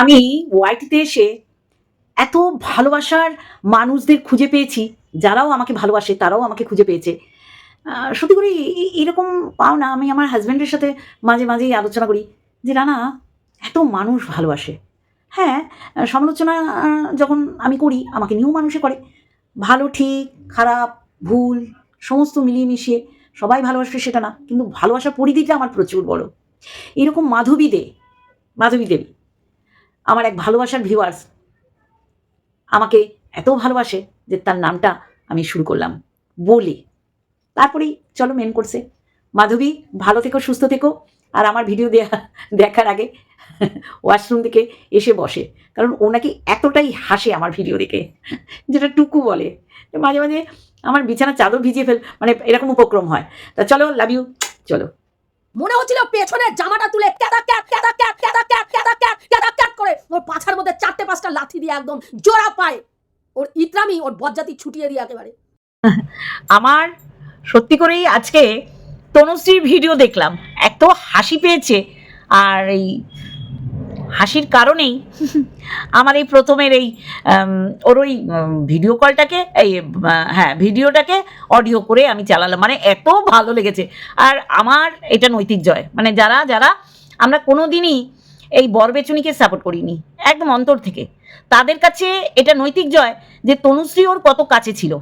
আমি ওয়াইটিতে এসে এত ভালোবাসার মানুষদের খুঁজে পেয়েছি, যারাও আমাকে ভালোবাসে, তারাও আমাকে খুঁজে পেয়েছে। সত্যি করে এরকম পাও না আমি আমার হাজব্যান্ডের সাথে মাঝে মাঝেই আলোচনা করি যে রানা এত মানুষ ভালোবাসে। হ্যাঁ সমালোচনা যখন আমি করি, আমাকে নিয়েও মানুষে করে। ভালো, ঠিক, খারাপ, ভুল, সমস্ত মিলিয়ে মিশিয়ে সবাই ভালোবাসে সেটা না, কিন্তু ভালোবাসার পরিধিটা আমার প্রচুর বড়। এরকম মাধবী দে, মাধবী দেবী আমার এক ভালোবাসার ভিউয়ার্স আমাকে এত ভালোবাসে যে তার নামটা আমি শুরু করলাম। বলে। তারপরেই চলো মেন করছে মাধবী, ভালো থেকো, সুস্থ থেকো। আর আমার ভিডিও দেখার আগে ওয়াশরুম থেকে এসে বসে। কারণ ও নাকি এতটাই হাসে আমার ভিডিও দেখে, যেটা টুকু বলে। মাঝে মাঝে আমার বিছানা চাদর ভিজিয়ে ফেল মানে এরকম উপক্রম হয়। তা চলো লাভ ইউ চলো। মনে হচ্ছিল পেছনের জামাটা তুলে ক্যাদা ক্যাট ক্যাদা ক্যাট ক্যাদা ক্যাট ক্যাদা ক্যাট ক্যাদা ক্যাট করে ওর পাছার মধ্যে চারটে পাঁচটা লাথি দিয়ে একদম জোড়া পায় ওর ইতরামি, ওর বজ্জাতি ছুটিয়ে দিয়ে একেবারে। আমার সত্যি করেই আজকে তনুশ্রীর ভিডিও দেখলাম, এত হাসি পেয়েছে, আর এই হাসির কারণেই আমার এই প্রথমের এই ওর ওই ভিডিও কলটাকে এই হ্যাঁ ভিডিওটাকে অডিও করে আমি চালালাম। মানে এত ভালো লেগেছে। আর আমার এটা নৈতিক জয়। মানে যারা যারা আমরা কোনো দিনই এই বরবেচুনিকে সাপোর্ট করিনি একদম অন্তর থেকে। তাদের কাছে এটা নৈতিক জয় যে তনুশ্রী ওর কত কাছে ছিল।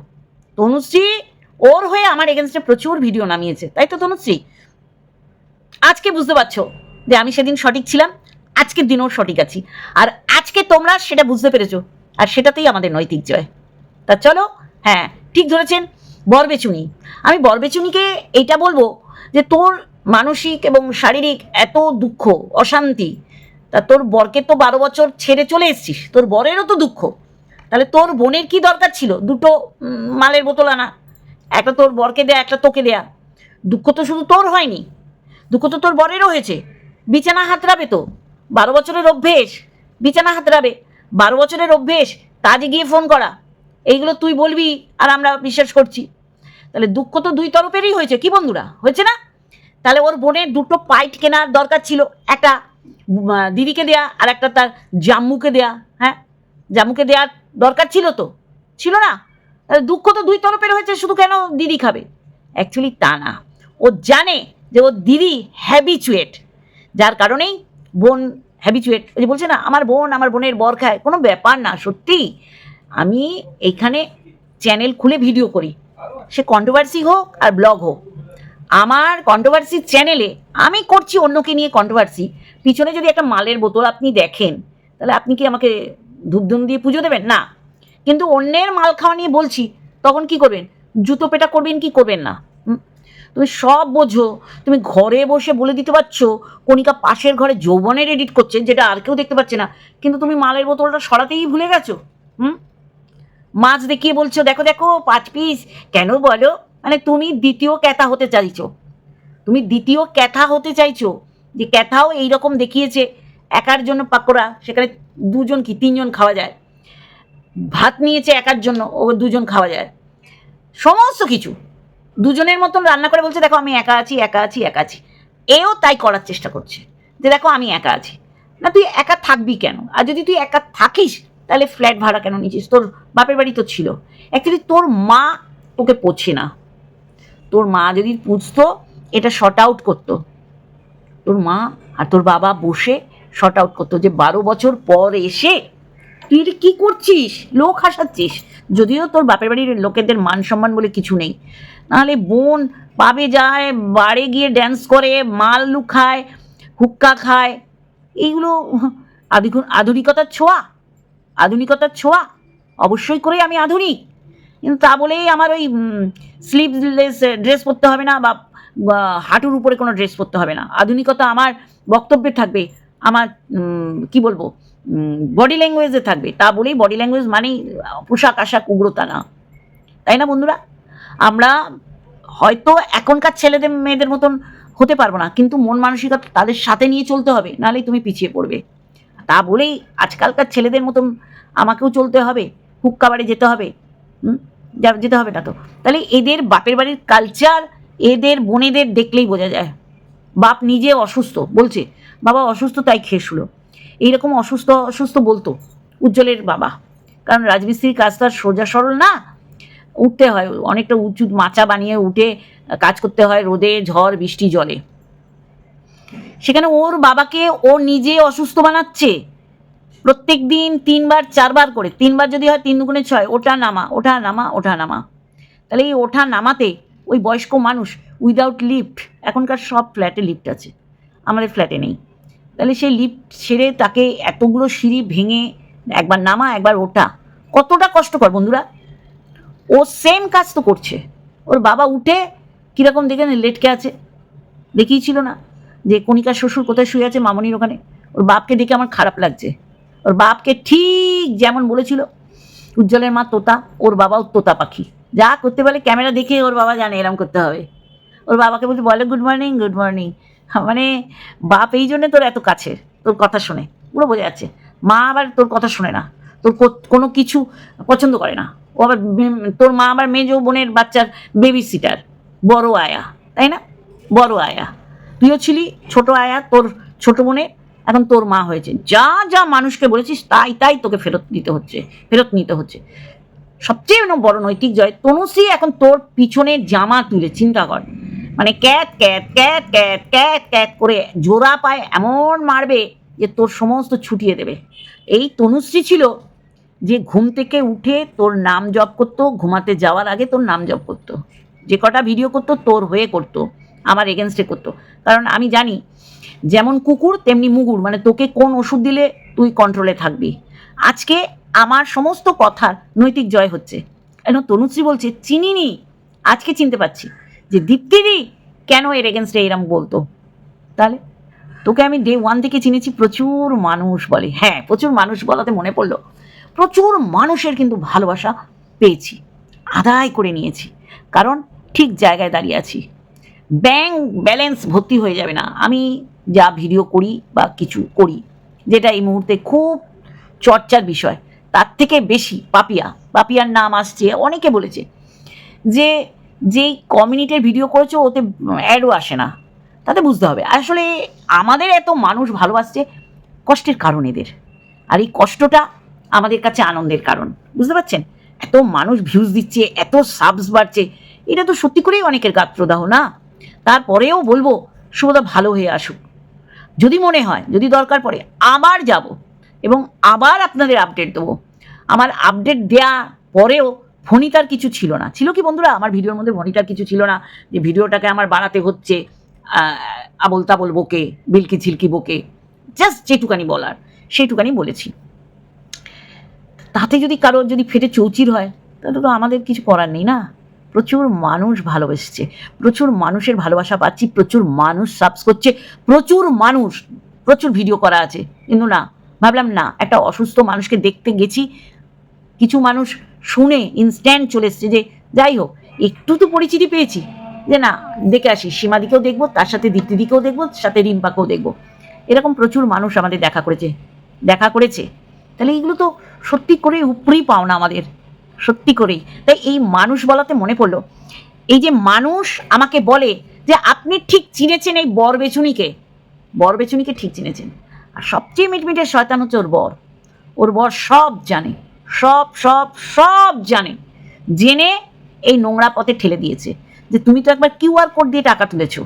তনুশ্রী ওর হয়ে আমার এগেনস্টে প্রচুর ভিডিও নামিয়েছে। তাই তো তনুশ্রী? আজকে বুঝতে পারছ যে আমি সেদিন সঠিক ছিলাম। আজকের দিনও সঠিক আছি। আর আজকে তোমরা সেটা বুঝতে পেরেছ। আর সেটাতেই আমাদের নৈতিক জয়। তা চলো হ্যাঁ ঠিক ধরেছেন বরবেচুনি। আমি বরবেচুনিকে এইটা বলব যে তোর মানসিক এবং শারীরিক এত দুঃখ, অশান্তি, তা তোর বরকে তো বারো বছর ছেড়ে চলে এসছিস, তোর বরেরও তো দুঃখ। তাহলে তোর বোনের কি দরকার ছিল? দুটো মালের বোতল আনা। একটা তোর বরকে দেয়া, একটা তোকে দেয়া। দুঃখ তো শুধু তোর হয়নি। দুঃখ তো তোর বরেরও হয়েছে। বিছানা হাতড়াবে তো। বারো বছরের অভ্যেস, বিছানা হাতড়াবে বারো বছরের অভ্যেস, কাজে গিয়ে ফোন করা। এইগুলো তুই বলবি আর আমরা বিশ্বাস করছি। তাহলে দুঃখ তো দুই তরফেরই হয়েছে, কি বন্ধুরা? হয়েছে না? তাহলে ওর বোনের দুটো পাইট কেনার দরকার ছিল, একটা দিদিকে দেয়া আর একটা তার জাম্মুকে দেয়া হ্যাঁ? জাম্মুকে দেওয়ার দরকার ছিল তো? ছিল না? দুঃখ তো দুই তরফের হয়েছে, শুধু কেন দিদি খাবে? অ্যাকচুয়ালি তা না। ও জানে যে ও দিদি হ্যাবিচুয়েট যার কারণেই বোন হ্যাবিচুয়েট ওই যে বলছে না, আমার বোন, আমার বোনের বর খায়। কোনো ব্যাপার না, সত্যি। আমি এইখানে চ্যানেল খুলে ভিডিও করি। সে কন্ট্রোভার্সি হোক আর ব্লগ হোক। আমার কন্ট্রোভার্সির চ্যানেলে আমি করছি অন্যকে নিয়ে কন্ট্রোভার্সি পিছনে যদি একটা মালের বোতল আপনি দেখেন, তাহলে আপনি কি আমাকে ধূপধুম দিয়ে পুজো দেবেন? না। কিন্তু অন্যের মাল খাওয়া নিয়ে বলছি, তখন কি করবেন? জুতো পেটা করবেন কি করবেন না? তুমি সব বোঝো। তুমি ঘরে বসে বলে দিতে পারছ, কণিকা পাশের ঘরে যৌবনের এডিট করছে, যেটা আর কেউ দেখতে পাচ্ছে না। কিন্তু তুমি মালের বোতলটা সরাতেই ভুলে গেছো, হুম? মাছ দেখিয়ে বলছো, দেখো দেখো, পাঁচ পিস কেন বলো? মানে তুমি দ্বিতীয় ক্যাথা হতে চাইছো। তুমি দ্বিতীয় ক্যাথা হতে চাইছো। যে ক্যাথাও এইরকম দেখিয়েছে, একার জন্য পাকোড়া, সেখানে দুজন কি, তিনজন খাওয়া যায়। ভাত নিয়েছে একার জন্য, ও দুজন খাওয়া যায়। সমস্ত কিছু। দুজনের মতন রান্না করে বলছে, দেখো, আমি একা আছি একা আছি একা আছি। এও তাই করার চেষ্টা করছে, যে, দেখো, আমি একা আছি। না, তুই একা থাকবি কেন? আর যদি তুই একা থাকিস, তাহলে ফ্ল্যাট ভাড়া কেন নিয়েছিস তোর বাপের বাড়ি তো ছিল। অ্যাকচুয়ালি তোর মা তোকে পোছে না। তোর মা যদি পুছতো এটা শর্ট আউট করতো। তোর মা আর তোর বাবা বসে শর্ট আউট করতো যে, বারো বছর পর এসে তুই এটা কী করছিস? লোক হাসাচ্ছিস। যদিও তোর বাপের বাড়ির লোকেদের মান সম্মান বলে কিছু নেই। নাহলে বোন পাবে যায়, বাড়ে গিয়ে ড্যান্স করে, মাল লুখায় হুক্কা খায়। এইগুলো আধুনিক, আধুনিকতার ছোঁয়া। আধুনিকতার ছোঁয়া। অবশ্যই করে আমি আধুনিক। কিন্তু তা বলেই আমার ওই স্লিভলেস ড্রেস পরতে হবে না বা হাঁটুর উপরে কোনো ড্রেস পরতে হবে না। আধুনিকতা আমার বক্তব্যে থাকবে। আমার কি বলব? বডি ল্যাঙ্গুয়েজে থাকবে। তা বলেই বডি ল্যাঙ্গুয়েজ মানেই পোশাক আশাক উগ্রতা না। তাই না বন্ধুরা? আমরা হয়তো এখনকার ছেলেদের, মেয়েদের মতন হতে পারব না, কিন্তু মন মানসিকতা তাদের সাথে নিয়ে চলতে হবে, নাহলেই তুমি পিছিয়ে পড়বে। তা বলেই আজকালকার ছেলেদের মতন আমাকেও চলতে হবে, হুক্কা বাড়ি যেতে হবে যেতে হবে না তো। তাহলে এদের বাপের বাড়ির কালচার এদের বোনেদের দেখলেই বোঝা যায়। বাপ নিজে অসুস্থ, বলছে, বাবা অসুস্থ, তাই খেয়ে শুলো। এইরকম অসুস্থ অসুস্থ বলতো, উজ্জ্বলের বাবা। কারণ রাজমিস্ত্রির কাজ তো আর সোজা সরল না। উঠতে হয়, অনেকটা উঁচু মাচা বানিয়ে উঠে কাজ করতে হয় রোদে, ঝড়, বৃষ্টি, জলে। সেখানে ওর বাবাকে ও নিজে অসুস্থ বানাচ্ছে। প্রত্যেক দিন তিনবার, চারবার করে। তিনবার যদি হয়, তিন দুগুণে ছয়। ওঠা, নামা ওঠা নামা ওঠা, নামা। তাহলে এই ওঠা, নামাতে ওই বয়স্ক মানুষ উইদাউট লিফট এখনকার সব ফ্ল্যাটে লিফট আছে। আমাদের ফ্ল্যাটে নেই। তাহলে সেই লিফট ছেড়ে তাকে এতগুলো সিঁড়ি ভেঙে একবার নামা, একবার ওঠা, কতটা কষ্টকর বন্ধুরা। ও সেম কাজ তো করছে। ওর বাবা উঠে কীরকম দেখে লেটকে আছে দেখিয়েছিল না। যে কণিকার শ্বশুর কোথায় শুয়ে আছে মামনির ওখানে। ওর বাপকে দেখে আমার খারাপ লাগছে। ওর বাপকে ঠিক যেমন বলেছিল, উজ্জ্বলের মা তোতা, ওর বাবাও তোতা পাখি। যা করতে পারে ক্যামেরা দেখে ওর বাবা জানে এরম করতে হবে। ওর বাবাকে বলছে, বলে গুড মর্নিং গুড মর্নিং মানে বাপ এই জন্যে তোর এত কাছে তোর কথা শুনে পুরো বোঝা যাচ্ছে। মা আবার তোর কথা শুনে না, তোর কোনো কিছু পছন্দ করে না। ও আবার তোর মা আবার মেজো বোনের বাচ্চার বেবি সিটার বড় আয়া, তাই না? বড় আয়া। তুইও ছিলি, ছোট আয়া, তোর ছোট বোনের এখন তোর মা হয়েছে। যা যা মানুষকে বলেছিস, তাই তাই তোকে ফেরত দিতে হচ্ছে, ফেরত নিতে হচ্ছে। সবচেয়ে বড় নৈতিক জয়, তনুশ্রী এখন তোর পিছনে জামা তুলে, চিন্তা কর। মানে ক্যাত ক্যাত ক্যাত ক্যাত ক্যাত ক্যাত করে জোড়া পায় এমন মারবে যে তোর সমস্ত ছুটিয়ে দেবে। এই তনুশ্রী ছিল যে ঘুম থেকে উঠে তোর নাম জপ করতো, ঘুমাতে যাওয়ার আগে তোর নাম জপ করতো। যে কটা ভিডিও করতো, তোর হয়ে করতো, আমার এগেনস্টে করতো। কারণ আমি জানি, যেমন কুকুর, তেমনি মুগুর মানে তোকে কোন ওষুধ দিলে তুই কন্ট্রোলে থাকবি। আজকে আমার সমস্ত কথার নৈতিক জয় হচ্ছে। এখন তনুশ্রী বলছে, চিনিনি, আজকে চিনতে পারছি। যে দীপ্তিদি কেন এর এগেনস্টে এরম বলতো? তাহলে? তোকে আমি ডে ওয়ান থেকে চিনেছি, প্রচুর মানুষ বলে। হ্যাঁ প্রচুর মানুষ বলাতে মনে পড়ল। প্রচুর মানুষের কিন্তু ভালোবাসা পেয়েছি, আদায় করে নিয়েছি। কারণ ঠিক জায়গায় দাঁড়িয়ে আছি। ব্যাংক ব্যালেন্স ভর্তি হয়ে যাবে না। আমি যা ভিডিও করি বা কিছু করি, যেটা এই মুহূর্তে খুব চর্চার বিষয়, তার থেকে বেশি পাপিয়া। পাপিয়ার নাম আসছে, অনেকে বলেছে যে যেই কমিউনিটির ভিডিও করেছ, ওতে অ্যাডও আসে না। তাতে বুঝতে হবে। আসলে আমাদের এত মানুষ ভালোবাসছে কষ্টের কারণ এদের। আর এই কষ্টটা আমাদের কাছে আনন্দের কারণ। বুঝতে পারছেন? এত মানুষ ভিউজ দিচ্ছে, এত সাবস বাড়ছে, এটা তো সত্যি করেই অনেকের গাত্রদাহ, না? তারপরেও বলব, শুভদা ভালো হয়ে আসুক। যদি মনে হয়, যদি দরকার পড়ে, আবার যাব এবং আবার আপনাদের আপডেট দেবো। আমার আপডেট দেয়া পরেও ভনিতার কিছু ছিল না। ছিল কি বন্ধুরা? আমার ভিডিওর মধ্যে ভনিতার কিছু ছিল না। যে ভিডিওটাকে আমার বাড়াতে হচ্ছে আবল তাবল বকে, বিলকি ঝিলকি বকে জাস্ট যেটুকানি বলার সেইটুকানি বলেছি। তাতে যদি কারোর যদি ফেটে চৌচির হয়, তাহলে তো আমাদের কিছু করার নেই না। প্রচুর মানুষ ভালোবেসেছে, প্রচুর মানুষের ভালোবাসা পাচ্ছি, প্রচুর মানুষ সাবস করছে, প্রচুর মানুষ, প্রচুর ভিডিও করা আছে। কিন্তু না, ভাবলাম না, একটা অসুস্থ মানুষকে দেখতে গেছি কিছু মানুষ শুনে ইনস্ট্যান্ট চলে এসছে যে, যাই হোক, একটু তো পরিচিতি পেয়েছি। যে না, দেখে আসি, সীমাদিকেও দেখব, তার সাথে দীপ্তিদিকেও দেখব সাথে রিম্পাকেও দেখব। এরকম প্রচুর মানুষ আমাদের দেখা করেছে দেখা করেছে। তাহলে এগুলো তো সত্যি করে উপরেই পাওনা আমাদের, সত্যি করেই। তাই এই মানুষ বলাতে মনে পড়ল, এই যে মানুষ আমাকে বলে যে, আপনি ঠিক চিনেছেন এই বর বেচুনিকে বর বেচুনিকে ঠিক চিনেছেন। আর সবচেয়ে মিটমিটে শয়তান হচ্ছে ওর বর। ওর বর সব জানে। সব সব সব জানে। জেনে এই নোংরা পথে ঠেলে দিয়েছে যে তুমি তো একবার কিউআর কোড দিয়ে টাকা তুলেছো।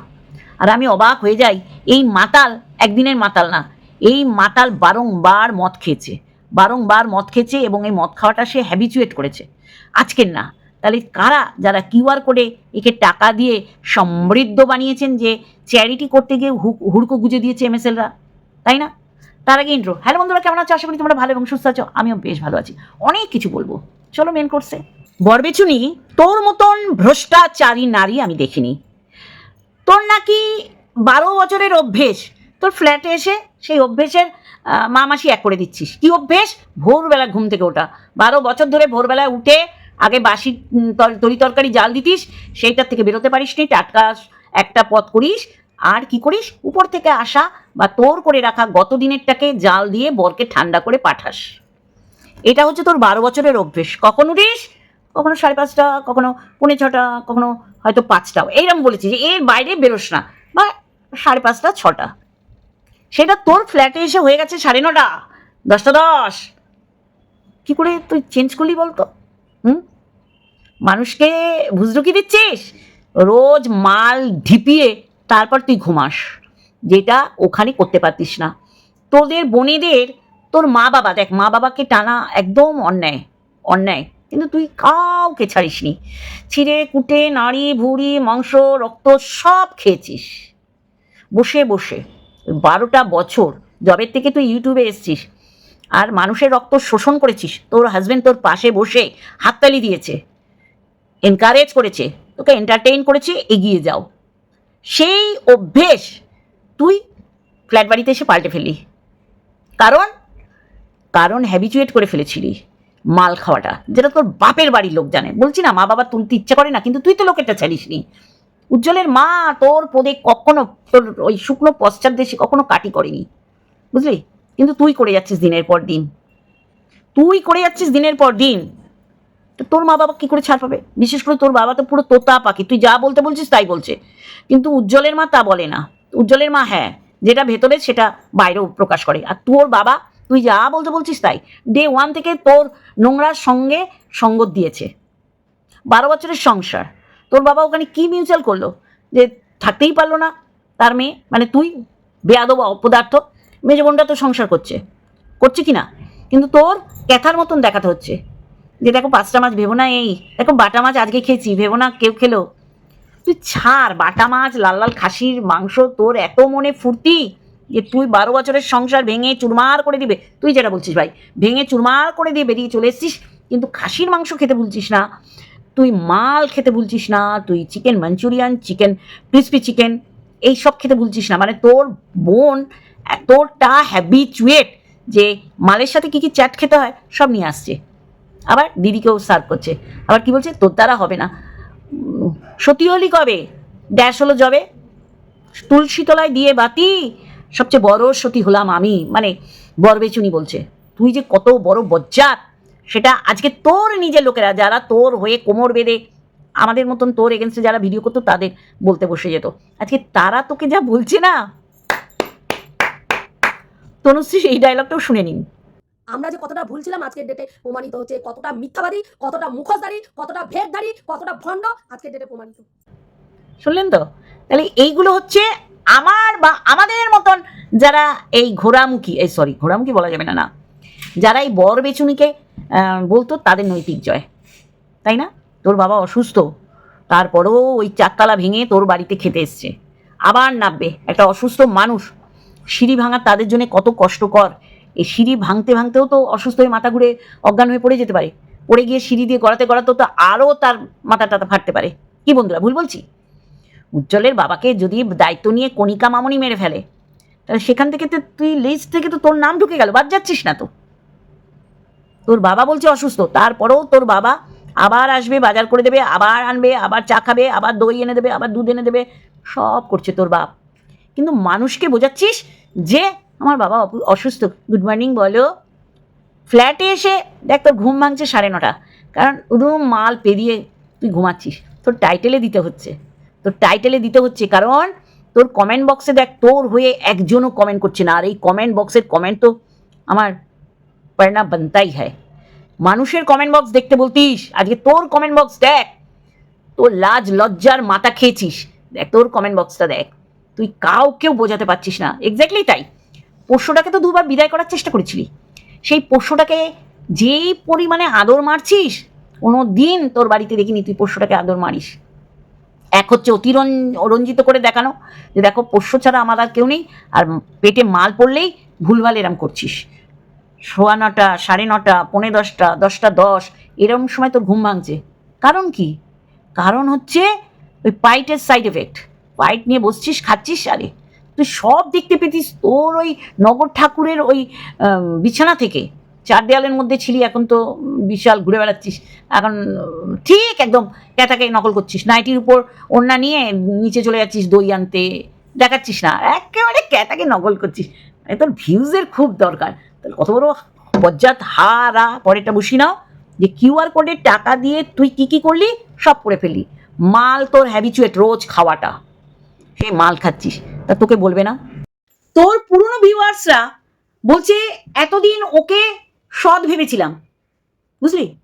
আর আমি অবাক হয়ে যাই, এই মাতাল একদিনের মাতাল না, এই মাতাল বারংবার মদ খেয়েছে। বারংবার মদ খেয়েছে এবং এই মদ খাওয়াটা সে হ্যাবিচুয়েট করেছে। আজকের না, তাহলে কারা যারা কিউআর কোডে একে টাকা দিয়ে সমৃদ্ধ বানিয়েছেন যে চ্যারিটি করতে গিয়ে হুড়কো গুজে দিয়েছে এমএসএলরা তাই না? তার আগে ইন্ট্রো হ্যালো বন্ধুরা, কেমন আছো? আশা করি তোমরা ভালো এবং সুস্থ আছো। আমিও বেশ ভালো আছি। অনেক কিছু বলব। চলো মেন কোর্সে বরবেচুনি তোর মতন ভ্রষ্টাচারী নারী আমি দেখিনি। তোর নাকি বারো বছরের অভ্যেস। তোর ফ্ল্যাটে এসে সেই অভ্যেসের মা মাসি এক করে দিচ্ছিস। কি অভ্যেস? ভোরবেলা ঘুম থেকে ওঠা। বারো বছর ধরে ভোরবেলায় উঠে আগে বাসি তরি তরকারি জাল দিতিস, সেইটার থেকে বেরোতে পারিস নি টাটকা একটা পথ করিস আর কি করিস? উপর থেকে আসা বা তোর করে রাখা গত দিনেরটাকে জাল দিয়ে বরকে ঠান্ডা করে পাঠাস। এটা হচ্ছে তোর বারো বছরের অভ্যেস। কখন উঠিস, কখনো সাড়ে পাঁচটা, কখনো পৌনে ছটা, কখনো হয়তো পাঁচটাও। এইরকম বলেছি যে এর বাইরে বেরোস না বা সাড়ে পাঁচটা, ছটা। সেটা তোর ফ্ল্যাটে এসে হয়ে গেছে সাড়ে নটা, দশটা দশ। কি করে তুই চেঞ্জ করলি বলতো? হুম? মানুষকে ভুজরুকি দিচ্ছিস? রোজ মাল ঢিপিয়ে তারপর তুই ঘুমাস। যেটা ওখানে করতে পারতিস না। তোদের বোনেদের, তোর মা বাবা, দেখ, মা বাবাকে টানা একদম অন্যায় অন্যায়। কিন্তু তুই কাউকে ছাড়িসনি। ছিঁড়ে, কুটে, নাড়ি, ভুড়ি, মাংস, রক্ত সব খেয়েছিস। বসে বসে। বারোটা বছর জবের থেকে তুই ইউটিউবে এসছিস আর মানুষের রক্ত শোষণ করেছিস। তোর হাজব্যান্ড তোর পাশে বসে হাততালি দিয়েছে এনকারেজ করেছে, তোকে এন্টারটেইন করেছে, এগিয়ে যাও। সেই অভ্যেস তুই ফ্ল্যাট বাড়িতে এসে পাল্টে ফেলি কারণ কারণ হ্যাবিচুয়েট করে ফেলেছিলি মাল খাওয়াটা, যেটা তোর বাপের বাড়ির লোক জানে। বলছি না, মা বাবা তুলতে ইচ্ছে করে না, কিন্তু তুই তো লোকেরটা ছাড়িস নি উজ্জ্বলের মা তোর পদে কখনো, তোর ওই শুকনো পশ্চাৎ দেশে কখনো কাটি করেনি। বুঝলি? কিন্তু তুই করে যাচ্ছিস দিনের পর দিন। তুই করে যাচ্ছিস দিনের পর দিন। তো তোর মা বাবা কি করে ছাড় পাবে? বিশেষ করে তোর বাবা তো পুরো তোতা পাখি। তুই যা বলতে বলছিস তাই বলছে। কিন্তু উজ্জ্বলের মা তা বলে না। উজ্জ্বলের মা হ্যাঁ যেটা ভেতরে সেটা বাইরেও প্রকাশ করে। আর তোর বাবা, তুই যা বলতে বলছিস তাই। ডে ওয়ান থেকে তোর নোংরার সঙ্গে সঙ্গত দিয়েছে। বারো বছরের সংসার। তোর বাবা ওখানে কি মিউচুয়াল করল? যে থাকতেই পারল না তার মেয়ে। মানে তুই বেয়াদব অপদার্থ। মেজ বোনটা তো সংসার করছে। করছে কি না? কিন্তু তোর ক্যাথার মতন দেখাতে হচ্ছে। যে দেখো পাঁচটা মাছ ভেবো না এই, দেখো বাটা মাছ আজকে খেয়েছি, ভেবো না, কেউ খেলো। তুই ছাড়, বাটা মাছ, লাল লাল খাসির মাংস, তোর এত মনে ফুর্তি যে তুই বারো বছরের সংসার ভেঙে চুরমার করে দিবে। তুই যেটা বলছিস ভাই, ভেঙে চুরমার করে দিয়ে বেরিয়ে চলে এসছিস, কিন্তু খাসির মাংস খেতে ভুলছিস না। তুই মাল খেতে ভুলছিস না, তুই chicken manchurian, chicken crispy chicken, এই সব খেতে ভুলছিস না। মানে তোর বোন এতটা হ্যাবিচুয়েট যে মালের সাথে কী কী চ্যাট খেতে হয়, সব নিয়ে আসছে। আবার দিদিকেও সার্ভ করছে। আবার কি বলছে? তোর দ্বারা হবে না। সতী হলি কবে? ড্যাশ হলো জবে। তুলসী তলায় দিয়ে বাতি। সবচেয়ে বড় সতী হলাম আমি। মানে বরবেচুনি বলছে। তুই যে কত বড় বজ্জাত, সেটা আজকে তোর নিজের লোকেরা, যারা তোর হয়ে কোমর বেঁধে, আমাদের মতন তোর এগেনস্টে যারা ভিডিও করতো, তাদের বলতে বসে যেত। আজকে তারা তোকে যা বলছে না? তনুশ্রী এই ডায়লগটাও শুনে নিন। আমরা যে কতটা ভুল ছিলাম আজকের ডেটে প্রমাণিত হচ্ছে, কতটা মিথ্যাবাদী, কতটা মুখোশধারী, কতটা ভেদধারী, কতটা ভণ্ড আজকের ডেটে প্রমাণিত। শুনলেন তো? তাহলে এইগুলো হচ্ছে আমার বা আমাদের মতন যারা এই ঘোড়ামুখী, এই সরি ঘোড়ামুখী বলা যাবে না না। যারা এই বর বেচুনিকে বলতো তাদের নৈতিক জয়। তাই না? তোর বাবা অসুস্থ, তারপরেও ওই চাকতলা ভেঙে তোর বাড়িতে খেতে এসছে। আবার নামবে একটা অসুস্থ মানুষ, সিঁড়ি ভাঙা তাদের জন্য কত কষ্টকর এই সিঁড়ি ভাঙতে ভাঙতেও তো অসুস্থ হয়ে মাথা ঘুরে অজ্ঞান হয়ে পড়ে যেতে পারে। পড়ে গিয়ে সিঁড়ি দিয়ে গড়াতে গড়াতেও তো আরও তার মাথা টাথা ফাটতে পারে। কি বন্ধুরা, ভুল বলছি? উজ্জ্বলের বাবাকে যদি দায়িত্ব নিয়ে কণিকা মামনি মেরে ফেলে, তাহলে সেখান থেকে তো তুই লিস্ট থেকে তো তোর নাম ঢুকে গেল, বাদ যাচ্ছিস না তো। তোর বাবা বলছে অসুস্থ, তারপরেও তোর বাবা আবার আসবে, বাজার করে দেবে, আবার আনবে, আবার চা খাবে, আবার দই এনে দেবে, আবার দুধ এনে দেবে, সব করছে তোর বাপ। কিন্তু মানুষকে বোঝাচ্ছিস যে আমার বাবা অসুস্থ। গুড মর্নিং বলো। ফ্ল্যাটে এসে দেখ তোর ঘুম ভাঙছে সাড়ে নটা। কারণ রুম মাল পেরিয়ে তুই ঘুমাচ্ছিস। তোর টাইটেলে দিতে হচ্ছে। তোর টাইটেলে দিতে হচ্ছে কারণ তোর কমেন্ট বক্সে দেখ তোর হয়ে একজনও কমেন্ট করছে না। আর এই কমেন্ট বক্সের কমেন্ট তো আমার পড়না বানতাই হয়। মানুষের কমেন্ট বক্স দেখতে বলতিস, আজকে তোর কমেন্ট বক্স দেখ। তোর লাজ লজ্জার মাথা খেয়েছিস। দেখ তোর কমেন্ট বক্সটা দেখ। তুই কাউকেও বোঝাতে পারছিস না। এক্স্যাক্টলি তাই। পোষ্যটাকে তো দুবার বিদায় করার চেষ্টা করেছিলি। সেই পোষ্যটাকে যেই পরিমাণে আদর মারছিস কোনো দিন তোর বাড়িতে দেখিনি তুই পোষ্যটাকে আদর মারিস। এক হচ্ছে অতিরঞ্জ রঞ্জিত করে দেখানো, যে দেখো পোষ্য ছাড়া আমার আর কেউ নেই, আর পেটে মাল পড়লেই ভুলভাল এরম করছিস। সোয়া নটা, সাড়ে নটা, পৌনে দশটা দশটা দশ, এরম সময় তোর ঘুম ভাঙছে। কারণ কি? কারণ হচ্ছে ওই পাইটের সাইড এফেক্ট পাইট নিয়ে বসছিস, খাচ্ছিস, আরে তুই সব দেখতে পেতিস তোর ওই নগর ঠাকুরের ওই বিছানা থেকে। চার দেয়ালের মধ্যে ছিলি, এখন তো বিশাল ঘুরে বেড়াচ্ছিস। এখন, ঠিক একদম ক্যাটাকে নকল করছিস। নাইটির উপর ওড়না নিয়ে নিচে চলে যাচ্ছিস দই আনতে। দেখাচ্ছিস না, একেবারে ক্যাটাকে নকল করছিস। তোর ভিউজের খুব দরকার। তাহলে কত বড় বজ্জাত হারা, পরেরটা বসি নাও। যে কিউআর কোডের টাকা দিয়ে তুই কি কি করলি? সব করে ফেললি। মাল তোর হ্যাবিচুয়েট রোজ খাওয়াটা। সেই মাল খাচ্ছিস। তা তোকে বলবে না? তোর পুরনো ভিউয়ার্সরা বলছে, এতদিন ওকে সৎ ভেবেছিলাম। বুঝলি?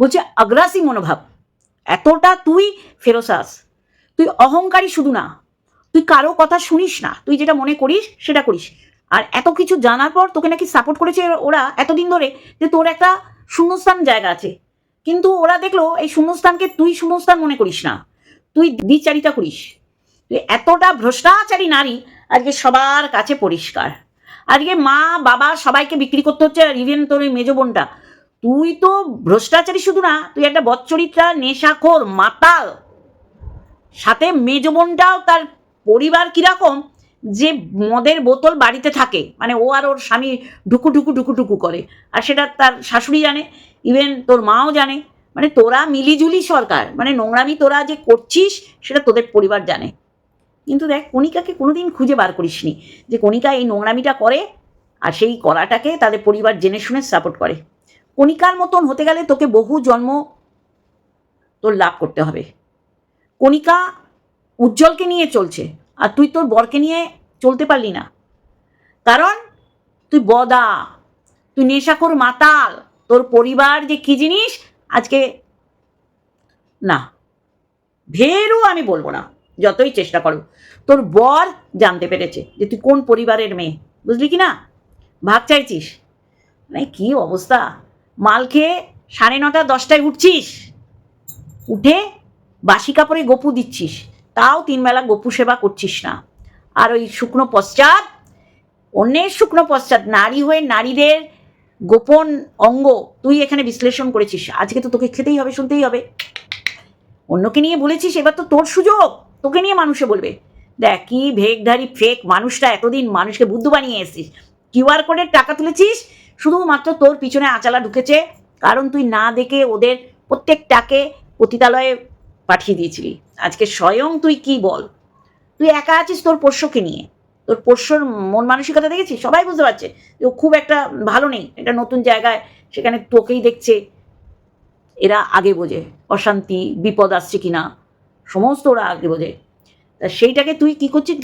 বলছে, আগ্রাসী মনোভাব। এতটা তুই ফেরোসাস তুই অহংকারী শুধু না। তুই কারও কথা শুনিস না। তুই যেটা মনে করিস, সেটা করিস। আর এত কিছু জানার পর তোকে নাকি সাপোর্ট করেছে ওরা এতদিন ধরে যে তোর একটা শূন্যস্থান জায়গা আছে। কিন্তু ওরা দেখল, এই শূন্যস্থানকে তুই শূন্যস্থান মনে করিস না। তুই দ্বিচারিতা করিস। এতটা ভ্রষ্টাচারী নারী আজকে সবার কাছে পরিষ্কার। আজকে মা, বাবা সবাইকে বিক্রি করতে হচ্ছে, আর ইভেন তোর ওই মেজো বোনটা। তুই তো ভ্রষ্টাচারী শুধু না, তুই একটা বচ্চরিত্রা, নেশাখোর মাতাল। সাথে মেজো বোনটাও তার পরিবার কীরকম যে মদের বোতল বাড়িতে থাকে মানে ও আর ওর স্বামী ঢুকু ঢুকু ঢুকু ঢুকু করে। আর সেটা তার শাশুড়ি জানে ইভেন তোর মাও জানে। মানে তোরা মিলিজুলি সরকার মানে নোংরামি তোরা যে করছিস, সেটা তোদের পরিবার জানে। কিন্তু দেখ কণিকাকে কোনোদিন খুঁজে বার করিসনি যে কণিকা এই নোংরামিটা করে আর সেই করাটাকে তাদের পরিবার জেনে শুনে সাপোর্ট করে। কণিকার মতন হতে গেলে তোকে বহু জন্ম তোর লাভ করতে হবে। কণিকা উজ্জ্বলকে নিয়ে চলছে আর তুই তোর বরকে নিয়ে চলতে পারলি না। কারণ তুই বদা, তুই নেশাখোর মাতাল, তোর পরিবার যে কী জিনিস? আজকে না, ভেরু আমি বলব না। যতই চেষ্টা করো। তোর বর জানতে পেরেছে যে তুই কোন পরিবারের মেয়ে, বুঝলি কি না? ভাগ চাইছিস? মানে কি অবস্থা? মাল খেয়ে সাড়ে নটা, দশটায় উঠছিস? উঠে বাসি কাপড়ে গপু দিচ্ছিস। তাও তিনবেলা গপু সেবা করছিস না। আর ওই শুকনো পশ্চাৎ, অন্যের শুকনো পশ্চাৎ, নারী হয়ে নারীদের গোপন অঙ্গ তুই এখানে বিশ্লেষণ করেছিস। আজকে তো তোকে খেতেই হবে, শুনতেই হবে। অন্যকে নিয়ে বলেছিস, এবার তো তোর সুযোগ। তোকে নিয়ে মানুষে বলবে, দেখ, কি ভেগধারী ফেক মানুষটা এতদিন মানুষকে বুদ্ধ বানিয়ে এসেছিস। কিউআর কোডের টাকা তুলেছিস, শুধুমাত্র তোর পিছনে আচালা ঢুকেছে, কারণ তুই না দেখে ওদের প্রত্যেকটাকে পতিতালয়ে পাঠিয়ে দিয়েছিলি। আজকে স্বয়ং তুই কি বল? তুই একা আছিস তোর পোষ্যকে নিয়ে। তোর পোষ্যর মন মানসিকতা দেখেছিস? সবাই বুঝতে পারছে ও খুব একটা ভালো নেই। এটা নতুন জায়গায় সেখানে তোকেই দেখছে। এরা আগে বোঝে, অশান্তি, বিপদ আসছে কিনা। সমস্ত ওরা আগে বোঝে তা সেইটাকে তুই কি করছিস?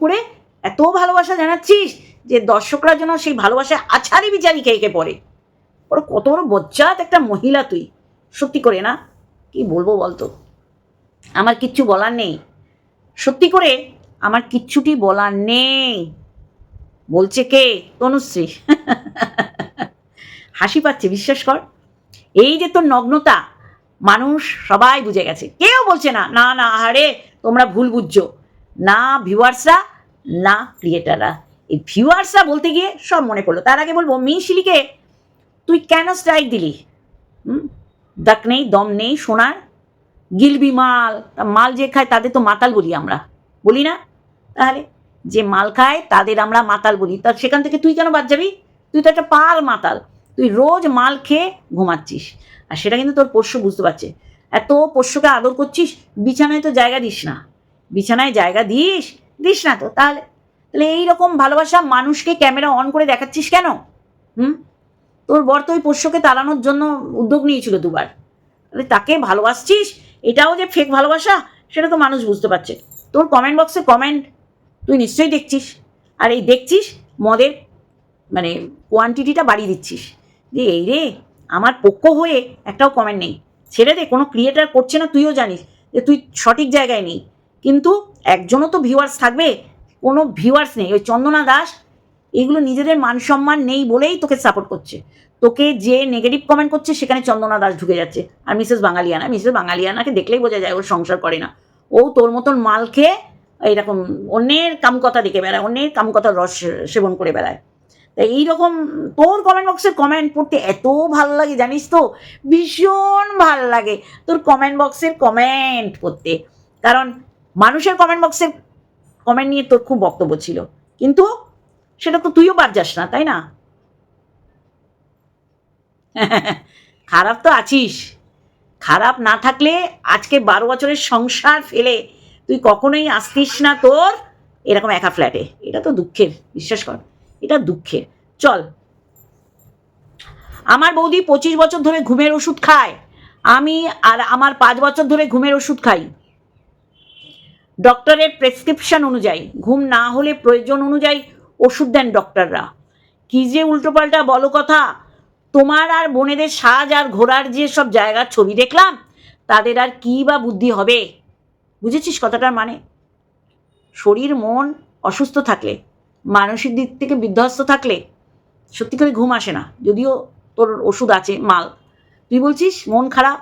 করে এত ভালোবাসা জানাচ্ছিস যে দর্শকরা যেন সেই ভালোবাসা আছাড়ি বিচারি খেয়ে খেয়ে পড়ে। ওরা কত বড় বজ্জাত একটা মহিলা তুই। সত্যি করে না? কি বলব বলতো? আমার কিচ্ছু বলার নেই। সত্যি করে আমার কিচ্ছুটি বলার নেই। বলছে কে? তনুশ্রী। হাসি পাচ্ছে, বিশ্বাস কর। এই যে তোর নগ্নতা মানুষ সবাই বুঝে গেছে। কেউ বলছে না না না, আহারে, তোমরা ভুল বুঝছ। না ভিউয়ার্সরা, না ক্রিয়েটাররা। এই ভিউয়ার্সরা বলতে গিয়ে সব মনে পড়ল। তার আগে বলব মিশিলিকে তুই কেন স্ট্রাইক দিলি? দাক নেই, দম নেই, সোনার। গিলবি মাল মাল যে খায় তাদের তো মাতাল বলি আমরা। বলি না? তাহলে যে মাল খায় তাদের আমরা মাতাল বলি। তা সেখান থেকে তুই কেন বাদ যাবি? তুই তো একটা পাল মাতাল। তুই রোজ মাল খেয়ে ঘুমাচ্ছিস। আর সেটা কিন্তু তোর পোষ্য বুঝতে পারছে। এত পোষ্যকে আদর করছিস, বিছানায় তো জায়গা দিস না। বিছানায় জায়গা দিস দিস না তো, তাহলে তাহলে এইরকম ভালোবাসা মানুষকে ক্যামেরা অন করে দেখাচ্ছিস কেন? হুম? তোর বর তো ওই পোষ্যকে তাড়ানোর জন্য উদ্যোগ নিয়েছিল দুবার। তাহলে তাকে ভালোবাসছিস? এটাও যে ফেক ভালোবাসা, সেটা তো মানুষ বুঝতে পারছে। তোর কমেন্ট বক্সে কমেন্ট তুই নিশ্চয়ই দেখছিস। আর এই দেখছিস, মদের মানে কোয়ান্টিটিটা বাড়িয়ে দিচ্ছিস। যে এই রে আমার পক্ষ হয়ে একটাও কমেন্ট নেই। ছেড়ে দে, কোনো ক্রিয়েটার করছে না, তুইও জানিস যে তুই সঠিক জায়গায় নেই। কিন্তু একজনও তো ভিউয়ার্স থাকবে, কোনো ভিউয়ার্স নেই। ওই চন্দনা দাস, এগুলো নিজেদের মান সম্মান নেই বলেই তোকে সাপোর্ট করছে। তোকে যে নেগেটিভ কমেন্ট করছে, সেখানে চন্দনা দাস ঢুকে যাচ্ছে। আর মিসেস বাঙালিয়ানা মিসেস বাঙালিয়ানাকে দেখলেই বোঝা যায় ওর সংসার করে না। ও তোর মতন মাল খেয়ে এইরকম অন্যের কামকথা দেখে বেড়ায়, অন্যের কামকথার রস সেবন করে বেড়ায়। এইরকম তোর কমেন্ট বক্সের কমেন্ট পড়তে এত ভালো লাগে, জানিস তো? ভীষণ ভালো লাগে তোর কমেন্ট বক্সের কমেন্ট পড়তে। কারণ মানুষের কমেন্ট বক্সের কমেন্ট নিয়ে তোর খুব বক্তব্য ছিল। কিন্তু সেটা তো তুইও বাদ যাস না, তাই না? খারাপ তো আছিস। খারাপ না থাকলে আজকে বারো বছরের সংসার ফেলে তুই কখনোই আসতিস না তোর এরকম একা ফ্ল্যাটে এটা তো দুঃখের, বিশ্বাস কর। এটা দুঃখের। চল। আমার বৌদি পঁচিশ বছর ধরে ঘুমের ওষুধ খায়। আমি আর আমার পাঁচ বছর ধরে ঘুমের ওষুধ খাই। ডক্টরের প্রেসক্রিপশন অনুযায়ী, ঘুম না হলে প্রয়োজন অনুযায়ী ওষুধ দেন ডক্টররা। কি যে উল্টোপাল্টা বলো কথা। তোমার আর বোনেদের সাজ আর ঘোরার যে সব জায়গার ছবি দেখলাম, তাদের আর কি বা বুদ্ধি হবে? বুঝেছিস কথাটার মানে? শরীর, মন অসুস্থ থাকলে মানসিক দিক থেকে বিধ্বস্ত থাকলে সত্যি করে ঘুম আসে না। যদিও তোর ওষুধ আছে, মাল। তুই বলছিস, মন খারাপ,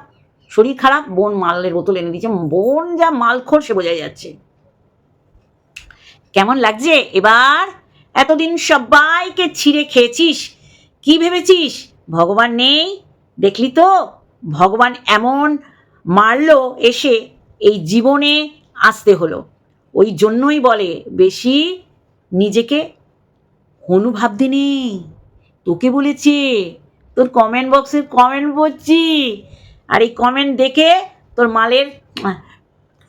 শরীর খারাপ, বোন মালের বোতল এনে দিয়েছে। বোন যা মালখোর, সে বোঝা যাচ্ছে। কেমন লাগছে? এবার এতদিন সবাইকে ছিঁড়ে খেয়েছিস। কি ভেবেছিস? ভগবান নেই? দেখলি তো? ভগবান এমন মারলো, এসে এই জীবনে আসতে হলো। ওই জন্যই বলে, বেশি নিজেকে হনু ভাবতে নেই তোকে বলেছে, তোর কমেন্ট বক্সে কমেন্ট পড়ছি। আর এই কমেন্ট দেখে তোর মালের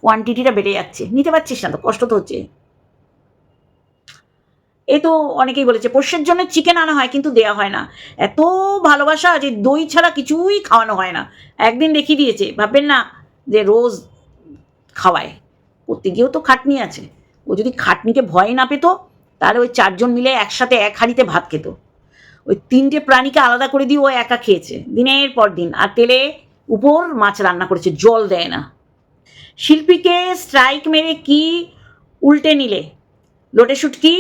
কোয়ান্টিটিটা বেড়ে যাচ্ছে। নিতে পারছিস না তো, কষ্ট তো হচ্ছে। এই তো অনেকেই বলেছে, পোষ্যের জন্য চিকেন আনা হয়, কিন্তু দেয়া হয় না। এত ভালোবাসা যে দই ছাড়া কিছুই খাওয়ানো হয় না। একদিন দেখিয়ে দিয়েছে, ভাববেন না যে রোজ খাওয়ায়। করতে গিয়েও তো খাটনি আছে। ও যদি খাটনিকে ভয় না পেতো তাহলে ওই চারজন মিলে একসাথে এক হাঁড়িতে ভাত খেত। ওই তিনটে প্রাণীকে আলাদা করে দিয়ে ও একা খেয়েছে, দিনের পর দিন। আর তেলে উপর মাছ রান্না করেছে, জল দেয় না। শিল্পীকে স্ট্রাইক মেরে কি উল্টে নিলে? লোটে শুটকি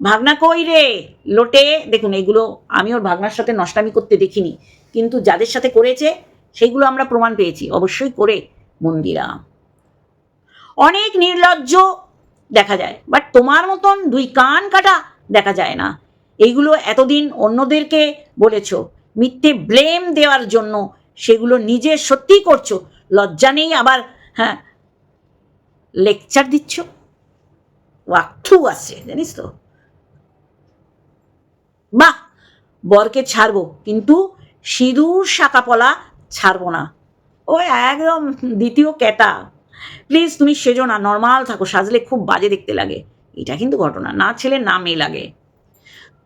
ভাগনা কই রে? লোটে, দেখুন, এগুলো আমি ওর ভাগনার সাথে নষ্টামি করতে দেখিনি। কিন্তু যাদের সাথে করেছে, সেইগুলো আমরা প্রমাণ পেয়েছি। অবশ্যই করে মন্দিরা অনেক নির্লজ্জ দেখা যায়। বাট তোমার মতন দুই কান কাটা দেখা যায় না। এইগুলো এতদিন অন্যদেরকে বলেছ, মিথ্যে ব্লেম দেওয়ার জন্য সেগুলো নিজে সত্যিই করছ। লজ্জা নেই আবার হ্যাঁ লেকচার দিচ্ছ? ওয়াক্থু আছে, জানিস তো? বাহ, বরকে ছাড়বো, কিন্তু সিঁদুর শাকাপলা ছাড়বো না। ও একদম দ্বিতীয় ক্যাটা প্লিজ তুমি সেজো না নর্মাল থাকো, সাজলে খুব বাজে দেখতে লাগে। এটা কিন্তু ঘটনা, না ছেলে, না মেয়ে লাগে।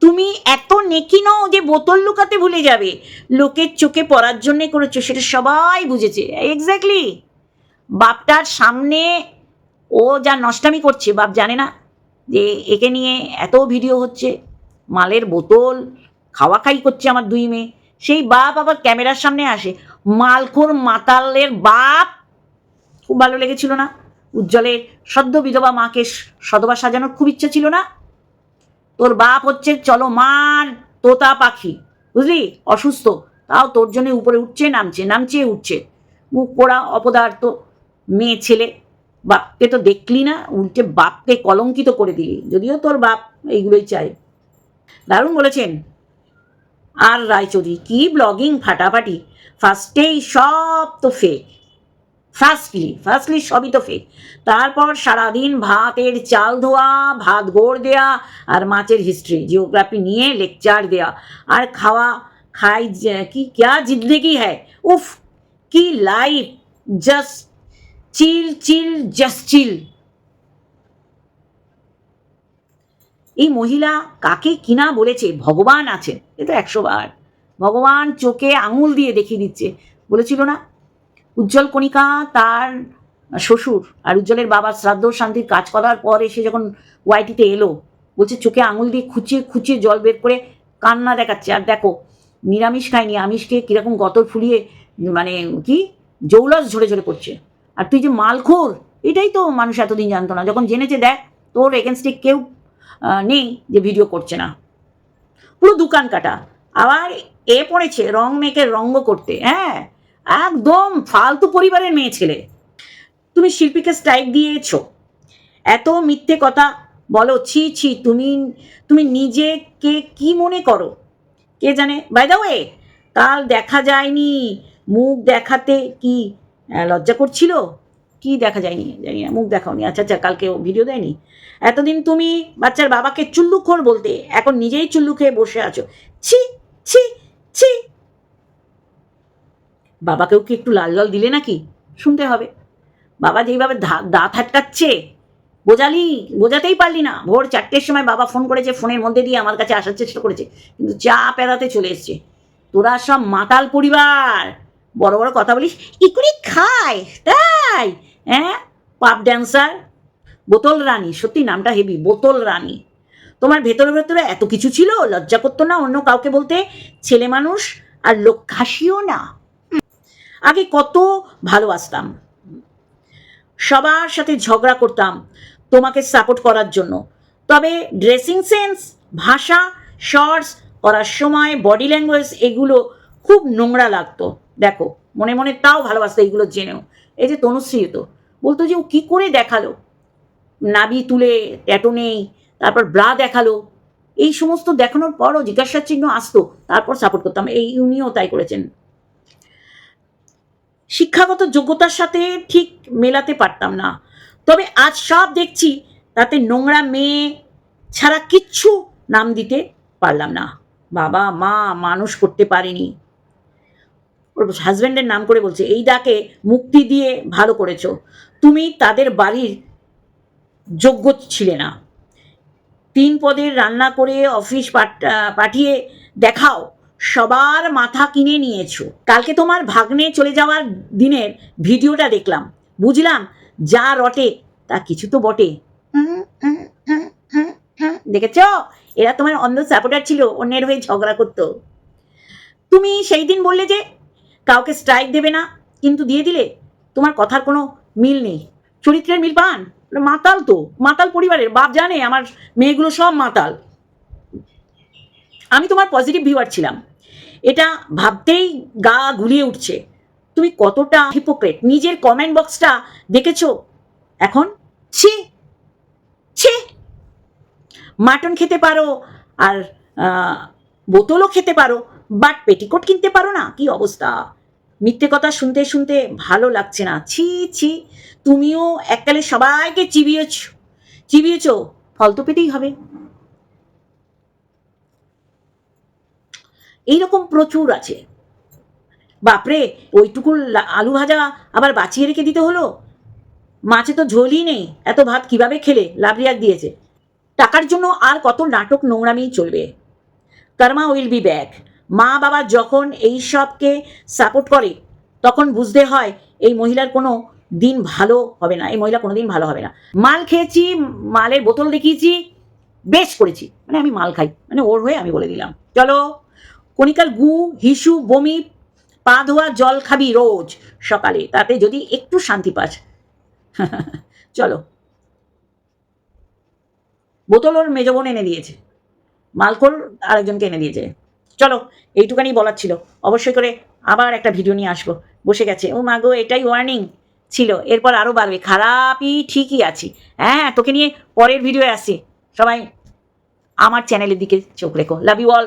তুমি এত নেকি নও যে বোতল লুকাতে ভুলে যাবে। লোকের চোখে পড়ার জন্যে করেছ, সেটা সবাই বুঝেছে। এক্স্যাক্টলি বাপটার সামনে ও যা নষ্টামি করছে, বাপ জানে না যে একে নিয়ে এত ভিডিও হচ্ছে। মালের বোতল, খাওয়া খাই করছে আমার দুই মেয়ে। সেই বাপ আবার ক্যামেরার সামনে আসে। মালখোর মাতালের বাপ খুব ভালো লেগেছিল না। উজ্জ্বলের সদ্য বিধবা মাকে স- সধবা সাজানোর খুব ইচ্ছা ছিল না। তোর বাপ হচ্ছে চলমান তোতা পাখি, বুঝলি? অসুস্থ। তাও তোর জন্য উপরে উঠছে, নামছে নামছে, উঠছে। মুখ পোড়া অপদার্থ মেয়ে ছেলে। বাপকে তো দেখলি না, উল্টে বাপকে কলঙ্কিত করে দিলি। যদিও তোর বাপ এইগুলোই চায়। দারুণ বলেছেন। আর রায়চৌধুরী, কি ব্লগিং ফাটাফাটি। ফার্স্টেই সব তো ফেক ফার্স্টলি ফার্স্টলি সবই তো ফেক তারপর সারাদিন ভাতের চাল ধোয়া, ভাত গোড় দেয়া আর মাছের হিস্ট্রি জিওগ্রাফি নিয়ে লেকচার দেয়া। আর খাওয়া, খাই কি, ক্যা জিন্দগি হ্যায়? উফ, কি life just chill chill just chill এই মহিলা কাকে কিনা বলেছে? ভগবান আছেন। এ তো একশো বার। ভগবান চোখে আঙুল দিয়ে দেখিয়ে দিচ্ছে। বলেছিল না? উজ্জ্বল কণিকা তার শ্বশুর আর উজ্জ্বলের বাবার শ্রাদ্ধ শান্তির কাজ করার পর এসে যখন ওয়াইটিতে এলো, বলছে, চোখে আঙুল দিয়ে খুঁচিয়ে খুঁচিয়ে জল বের করে কান্না দেখাচ্ছে। আর দেখো, নিরামিষ খায়নি আমিষকে কীরকম গতর ফুলিয়ে মানে কি, জৌলস ঝরে ঝরে পড়ছে। আর তুই যে মালখোর, এটাই তো মানুষ এতদিন জানতো না। যখন জেনেছে, দেখ, তোর এগেনস্টে কেউ নেই যে ভিডিও করছে না। পুরো দোকান কাটা। আবার এ পড়েছে, রং মেকে রঙ্গ করতে। হ্যাঁ একদম ফালতু পরিবারের মেয়ে ছেলে। তুমি শিল্পীকে স্ট্রাইক দিয়েছ। এত মিথ্যে কথা বলো, ছি ছি, তুমি তুমি নিজেকে কি মনে করো? কে জানে? বাই দা ওয়ে কাল দেখা যায়নি। মুখ দেখাতে কি লজ্জা করছিল? কি দেখা যায়নি? জানি না, মুখ দেখাওনি। আচ্ছা আচ্ছা কালকে ভিডিও দেয়নি। এতদিন তুমি বাচ্চার বাবাকে চুল্লুখোর বলতে, এখন নিজেই চুল্লু খেয়ে বসে আছো। ছি ছি বাবাকেও কি একটু লাল জল দিলে নাকি? শুনতে হবে। বাবা যেইভাবে দাঁত হাটকাচ্ছে বোঝালি, বোঝাতেই পারলি না। ভোর চারটের সময় বাবা ফোন করেছে, ফোনের মধ্যে দিয়ে আমার কাছে আসার চেষ্টা করেছে, কিন্তু চা পেদাতে চলে এসছে। তোরা সব মাতাল পরিবার, বড় বড় কথা বলিস কি খায়, তাই হ্যাঁ পাপ ড্যান্সার বোতল রানী, সত্যি নামটা হেভি, বোতল রানী। তোমার ভেতরে ভেতরে এত কিছু ছিল, লজ্জা করতো না অন্য কাউকে বলতে? ছেলে মানুষ আর লোক হাসিও না। আগে কত ভালোবাসতাম। সবার সাথে ঝগড়া করতাম তোমাকে সাপোর্ট করার জন্য। তবে ড্রেসিং সেন্স ভাষা শর্টস করার সময় বডি ল্যাঙ্গুয়েজ এগুলো খুব নোংরা লাগতো। দেখো, মনে মনে তাও ভালোবাসতো এইগুলো জেনেও। এই যে তনুশ্রী তো, বলতো যে ও কী করে দেখাল? নাবি তুলে ট্যাটো নেই, তারপর ব্রা দেখাল। এই সমস্ত দেখানোর পরও জিজ্ঞাসার চিহ্ন আসতো, তারপর সাপোর্ট করতাম। এই উনিও তাই করেছেন। শিক্ষাগত যোগ্যতার সাথে ঠিক মেলাতে পারতাম না। তবে আজ সব দেখছি, তাতে নোংরা মেয়ে ছাড়া কিচ্ছু নাম দিতে পারলাম না। বাবা, মা মানুষ করতে পারেনি। ওর হাজব্যান্ডের নাম করে বলছে, এই ডাকে মুক্তি দিয়ে ভালো করেছ। তুমি তাদের বাড়ির যোগ্য ছিলে না। তিন পদের রান্না করে অফিস পাঠ- পাঠিয়ে দেখাও। সবার মাথা কিনে নিয়েছো। কালকে তোমার ভাগ্নে চলে যাওয়ার দিনের ভিডিওটা দেখলাম। বুঝলাম, যা রটে, তা কিছু তো বটে। দেখেছ? এরা তোমার অন্ধ সাপোর্টার ছিল, অন্যের হয়ে ঝগড়া করতো। তুমি সেই দিন বললে যে, কাউকে স্ট্রাইক দেবে না, কিন্তু দিয়ে দিলে, তোমার কথার কোনো মিল নেই। চরিত্রের মিল পান? মাতাল তো, মাতাল পরিবারের, বাপ জানে, আমার মেয়েগুলো সব মাতাল। আমি তোমার পজিটিভ ভিউয়ার ছিলাম। এটা ভাবতেই গা গুলিয়ে উঠছে। তুমি কতটা হিপোক্রেট নিজের কমেন্ট বক্সটা দেখেছ? এখন? ছি! ছি! মাটন খেতে পারো আর বোতলও খেতে পারো বাট পেটিকোট কিনতে পারো না? কি অবস্থা? মিথ্যে কথা শুনতে শুনতে ভালো লাগছে না। ছি ছি! তুমিও এককালে সবাইকে চিবিয়েছ চিবিয়েছ। ফল তো পেতেই হবে। এইরকম প্রচুর আছে। বাপরে, ওইটুকু আলু ভাজা আবার বাঁচিয়ে রেখে দিতে হলো? মাছে তো ঝোলই নেই, এত ভাত কীভাবে খেলে? লাভরিয়াক দিয়েছে। টাকার জন্য আর কত নাটক নোংরামি চলবে। Karma will be back. মা বাবা যখন এই সবকে সাপোর্ট করে, তখন বুঝতে হয় এই মহিলার কোনো দিন ভালো হবে না, এই মহিলা কোনো দিন ভালো হবে না। মাল খেয়েছি, মালের বোতল দেখিয়েছি, বেশ করেছি। মানে আমি মাল খাই মানে ওর হয়ে আমি বলে দিলাম। চলো। কণিকার গু, হিসু, বমি, পা ধোয়া, জল খাবি রোজ সকালে। তাতে যদি একটু শান্তি পাস। চলো। বোতল ওর মেজ এনে দিয়েছে। মালকোর আরেকজনকে এনে দিয়েছে। চলো, এইটুকানি বলার ছিল। অবশ্যই করে আবার একটা ভিডিও নিয়ে আসব। বসে গেছে। ও মাগো এটাই ওয়ার্নিং ছিল। এরপর আরও বাড়বে। খারাপই ঠিকই আছি। হ্যাঁ তোকে নিয়ে পরের ভিডিও আসছি। সবাই আমার চ্যানেলের দিকে চোখ রেখো। Love you all